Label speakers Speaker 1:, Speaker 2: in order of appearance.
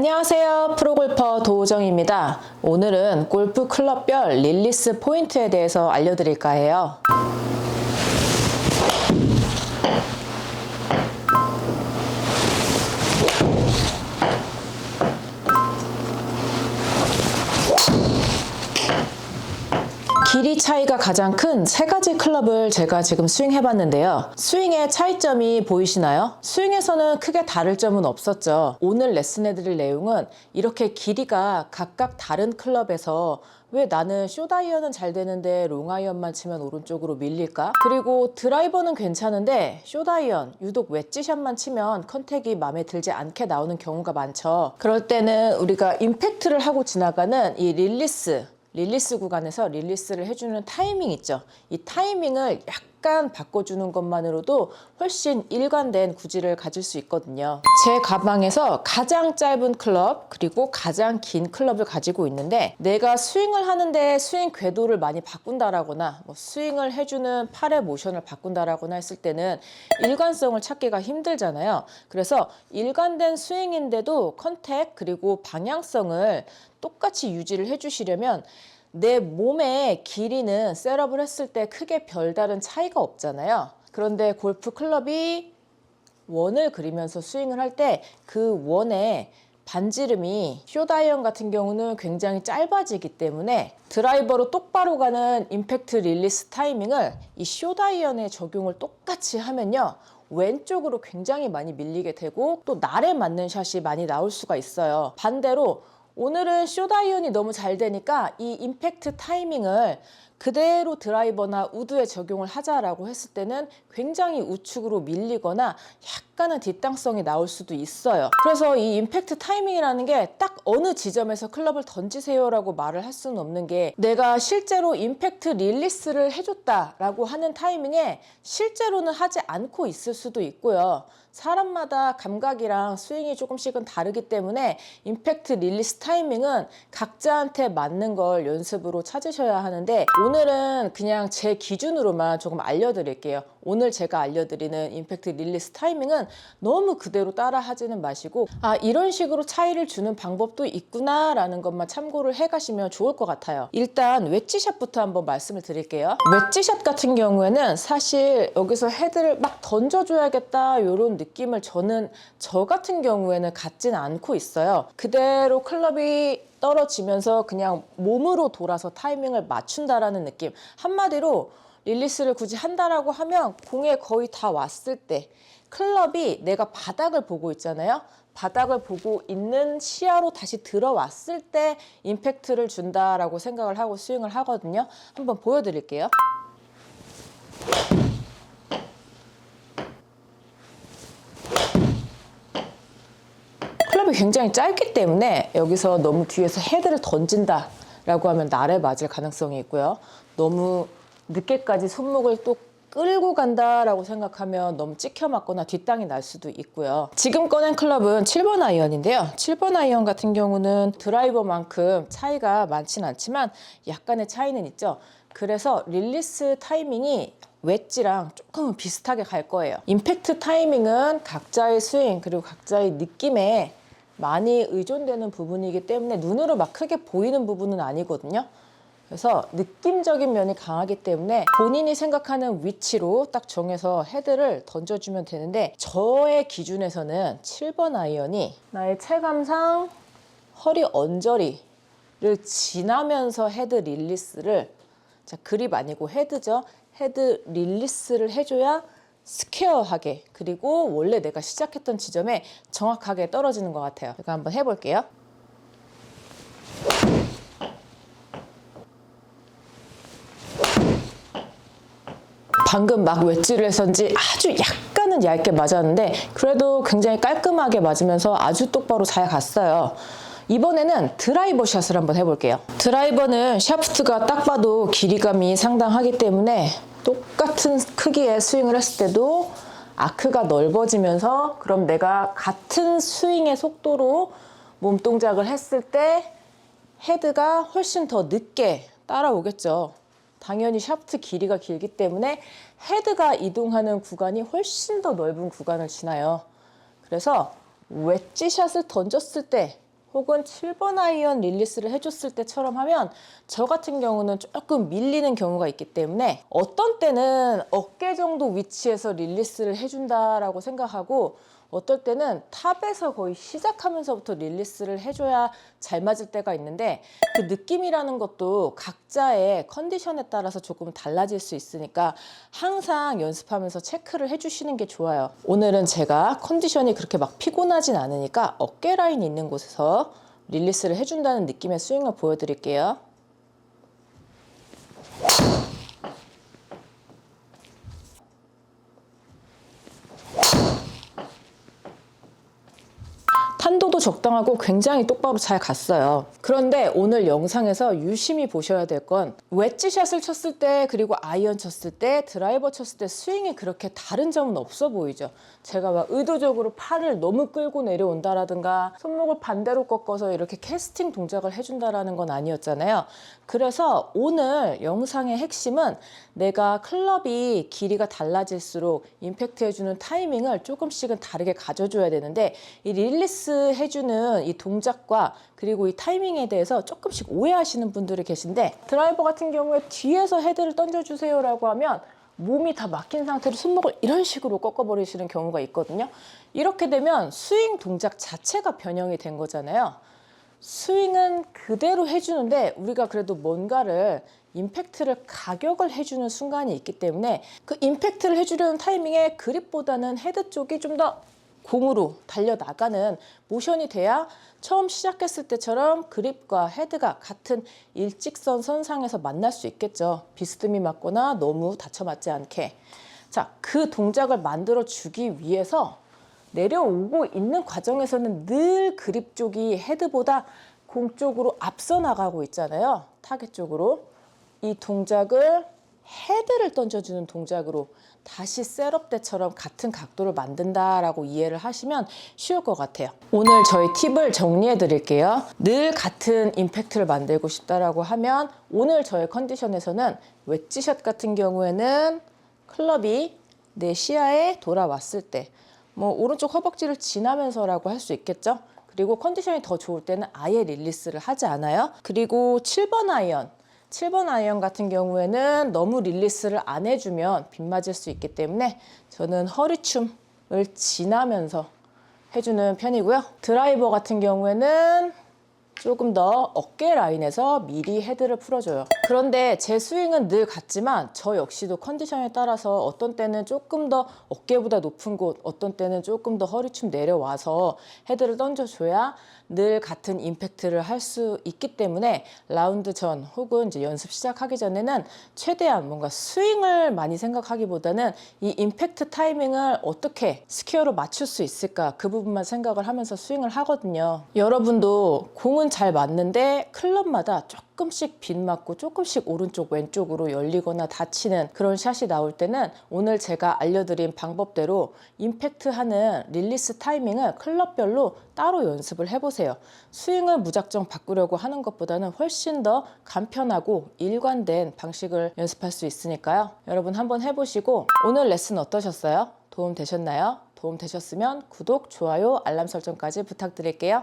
Speaker 1: 안녕하세요. 프로골퍼 도우정입니다. 오늘은 골프 클럽별 릴리스 포인트에 대해서 알려드릴까 해요. 길이 차이가 가장 큰 세 가지 클럽을 제가 지금 스윙해 봤는데요. 스윙의 차이점이 보이시나요? 스윙에서는 크게 다를 점은 없었죠. 오늘 레슨해 드릴 내용은 이렇게 길이가 각각 다른 클럽에서 왜 나는 쇼다이언은 잘 되는데 롱아이언만 치면 오른쪽으로 밀릴까? 그리고 드라이버는 괜찮은데 쇼다이언 유독 웨지샷만 치면 컨택이 마음에 들지 않게 나오는 경우가 많죠. 그럴 때는 우리가 임팩트를 하고 지나가는 이 릴리스 릴리스 구간에서 릴리스를 해주는 타이밍 있죠. 이 타이밍을 약간 바꿔주는 것만으로도 훨씬 일관된 구질을 가질 수 있거든요. 제 가방에서 가장 짧은 클럽 그리고 가장 긴 클럽을 가지고 있는데 내가 스윙을 하는데 스윙 궤도를 많이 바꾼다라거나 뭐 스윙을 해주는 팔의 모션을 바꾼다라거나 했을 때는 일관성을 찾기가 힘들잖아요. 그래서 일관된 스윙인데도 컨택 그리고 방향성을 똑같이 유지를 해주시려면 내 몸의 길이는 셋업을 했을 때 크게 별다른 차이가 없잖아요. 그런데 골프 클럽이 원을 그리면서 스윙을 할 때 그 원에 반지름이 쇼다이언 같은 경우는 굉장히 짧아지기 때문에 드라이버로 똑바로 가는 임팩트 릴리스 타이밍을 이 쇼다이언에 적용을 똑같이 하면요. 왼쪽으로 굉장히 많이 밀리게 되고 또 날에 맞는 샷이 많이 나올 수가 있어요. 반대로 오늘은 쇼다이언이 너무 잘 되니까 이 임팩트 타이밍을 그대로 드라이버나 우드에 적용을 하자라고 했을 때는 굉장히 우측으로 밀리거나 약간은 뒷땅성이 나올 수도 있어요. 그래서 이 임팩트 타이밍이라는 게 딱 어느 지점에서 클럽을 던지세요라고 말을 할 수는 없는 게 내가 실제로 임팩트 릴리스를 해줬다라고 하는 타이밍에 실제로는 하지 않고 있을 수도 있고요. 사람마다 감각이랑 스윙이 조금씩은 다르기 때문에 임팩트 릴리스 타이밍은 각자한테 맞는 걸 연습으로 찾으셔야 하는데 오늘은 그냥 제 기준으로만 조금 알려드릴게요. 오늘 제가 알려드리는 임팩트 릴리스 타이밍은 너무 그대로 따라 하지는 마시고 아 이런 식으로 차이를 주는 방법도 있구나 라는 것만 참고를 해가시면 좋을 것 같아요. 일단 웨지샷부터 한번 말씀을 드릴게요. 웨지샷 같은 경우에는 사실 여기서 헤드를 막 던져줘야겠다 이런 느낌을 저는 저 같은 경우에는 갖지는 않고 있어요. 그대로 클럽이 떨어지면서 그냥 몸으로 돌아서 타이밍을 맞춘다라는 느낌. 한마디로 릴리스를 굳이 한다라고 하면 공에 거의 다 왔을 때 클럽이 내가 바닥을 보고 있잖아요. 바닥을 보고 있는 시야로 다시 들어왔을 때 임팩트를 준다라고 생각을 하고 스윙을 하거든요. 한번 보여드릴게요. 클럽이 굉장히 짧기 때문에 여기서 너무 뒤에서 헤드를 던진다 라고 하면 날에 맞을 가능성이 있고요. 너무 늦게까지 손목을 또 끌고 간다라고 생각하면 너무 찍혀 맞거나 뒷땅이 날 수도 있고요. 지금 꺼낸 클럽은 7번 아이언인데요. 7번 아이언 같은 경우는 드라이버만큼 차이가 많진 않지만 약간의 차이는 있죠. 그래서 릴리스 타이밍이 웨지랑 조금은 비슷하게 갈 거예요. 임팩트 타이밍은 각자의 스윙 그리고 각자의 느낌에 많이 의존되는 부분이기 때문에 눈으로 막 크게 보이는 부분은 아니거든요. 그래서 느낌적인 면이 강하기 때문에 본인이 생각하는 위치로 딱 정해서 헤드를 던져주면 되는데 저의 기준에서는 7번 아이언이 나의 체감상 허리 언저리를 지나면서 헤드 릴리스를 자 그립 아니고 헤드죠 헤드 릴리스를 해줘야 스퀘어하게 그리고 원래 내가 시작했던 지점에 정확하게 떨어지는 것 같아요 제가 한번 해볼게요 방금 막 웨지를 해서인지 아주 약간은 얇게 맞았는데 그래도 굉장히 깔끔하게 맞으면서 아주 똑바로 잘 갔어요. 이번에는 드라이버 샷을 한번 해볼게요. 드라이버는 샤프트가 딱 봐도 길이감이 상당하기 때문에 똑같은 크기의 스윙을 했을 때도 아크가 넓어지면서 그럼 내가 같은 스윙의 속도로 몸 동작을 했을 때 헤드가 훨씬 더 늦게 따라오겠죠. 당연히 샤프트 길이가 길기 때문에 헤드가 이동하는 구간이 훨씬 더 넓은 구간을 지나요. 그래서 웨지샷을 던졌을 때 혹은 7번 아이언 릴리스를 해줬을 때처럼 하면 저 같은 경우는 조금 밀리는 경우가 있기 때문에 어떤 때는 어깨 정도 위치에서 릴리스를 해준다라고 생각하고 어떨 때는 탑에서 거의 시작하면서부터 릴리스를 해줘야 잘 맞을 때가 있는데 그 느낌이라는 것도 각자의 컨디션에 따라서 조금 달라질 수 있으니까 항상 연습하면서 체크를 해주시는 게 좋아요. 오늘은 제가 컨디션이 그렇게 막 피곤하진 않으니까 어깨 라인 있는 곳에서 릴리스를 해준다는 느낌의 스윙을 보여드릴게요. 탄도도 적당하고 굉장히 똑바로 잘 갔어요. 그런데 오늘 영상에서 유심히 보셔야 될 건 웨지샷을 쳤을 때 그리고 아이언 쳤을 때 드라이버 쳤을 때 스윙이 그렇게 다른 점은 없어 보이죠. 제가 막 의도적으로 팔을 너무 끌고 내려온다라든가 손목을 반대로 꺾어서 이렇게 캐스팅 동작을 해준다라는 건 아니었잖아요. 그래서 오늘 영상의 핵심은 내가 클럽이 길이가 달라질수록 임팩트 해주는 타이밍을 조금씩은 다르게 가져줘야 되는데 이 릴리스 해 주는 이 동작과 그리고 이 타이밍에 대해서 조금씩 오해하시는 분들이 계신데 드라이버 같은 경우에 뒤에서 헤드를 던져주세요 라고 하면 몸이 다 막힌 상태로 손목을 이런 식으로 꺾어버리시는 경우가 있거든요. 이렇게 되면 스윙 동작 자체가 변형이 된 거잖아요. 스윙은 그대로 해주는데 우리가 그래도 뭔가를 임팩트를 가격을 해주는 순간이 있기 때문에 그 임팩트를 해주려는 타이밍에 그립보다는 헤드 쪽이 좀더 공으로 달려나가는 모션이 돼야 처음 시작했을 때처럼 그립과 헤드가 같은 일직선 선상에서 만날 수 있겠죠. 비스듬히 맞거나 너무 다쳐 맞지 않게. 자, 그 동작을 만들어 주기 위해서 내려오고 있는 과정에서는 늘 그립 쪽이 헤드보다 공 쪽으로 앞서 나가고 있잖아요. 타겟 쪽으로. 이 동작을 헤드를 던져주는 동작으로 다시 셋업 때처럼 같은 각도를 만든다라고 이해를 하시면 쉬울 것 같아요. 오늘 저희 팁을 정리해 드릴게요. 늘 같은 임팩트를 만들고 싶다라고 하면 오늘 저의 컨디션에서는 웨지샷 같은 경우에는 클럽이 내 시야에 돌아왔을 때 뭐 오른쪽 허벅지를 지나면서라고 할 수 있겠죠. 그리고 컨디션이 더 좋을 때는 아예 릴리스를 하지 않아요. 그리고 7번 아이언 7번 아이언 같은 경우에는 너무 릴리스를 안 해주면 빗 맞을 수 있기 때문에 저는 허리춤을 지나면서 해주는 편이고요. 드라이버 같은 경우에는 조금 더 어깨 라인에서 미리 헤드를 풀어줘요. 그런데 제 스윙은 늘 같지만 저 역시도 컨디션에 따라서 어떤 때는 조금 더 어깨보다 높은 곳, 어떤 때는 조금 더 허리춤 내려와서 헤드를 던져줘야 늘 같은 임팩트를 할 수 있기 때문에 라운드 전 혹은 이제 연습 시작하기 전에는 최대한 뭔가 스윙을 많이 생각하기보다는 이 임팩트 타이밍을 어떻게 스퀘어로 맞출 수 있을까 그 부분만 생각을 하면서 스윙을 하거든요. 여러분도 공은 잘 맞는데 클럽마다 조금씩 빗 맞고 조금씩 오른쪽 왼쪽으로 열리거나 닫히는 그런 샷이 나올 때는 오늘 제가 알려드린 방법대로 임팩트 하는 릴리스 타이밍을 클럽별로 따로 연습을 해보세요. 스윙을 무작정 바꾸려고 하는 것보다는 훨씬 더 간편하고 일관된 방식을 연습할 수 있으니까요. 여러분 한번 해보시고 오늘 레슨 어떠셨어요? 도움 되셨나요? 도움 되셨으면 구독, 좋아요, 알람 설정까지 부탁드릴게요.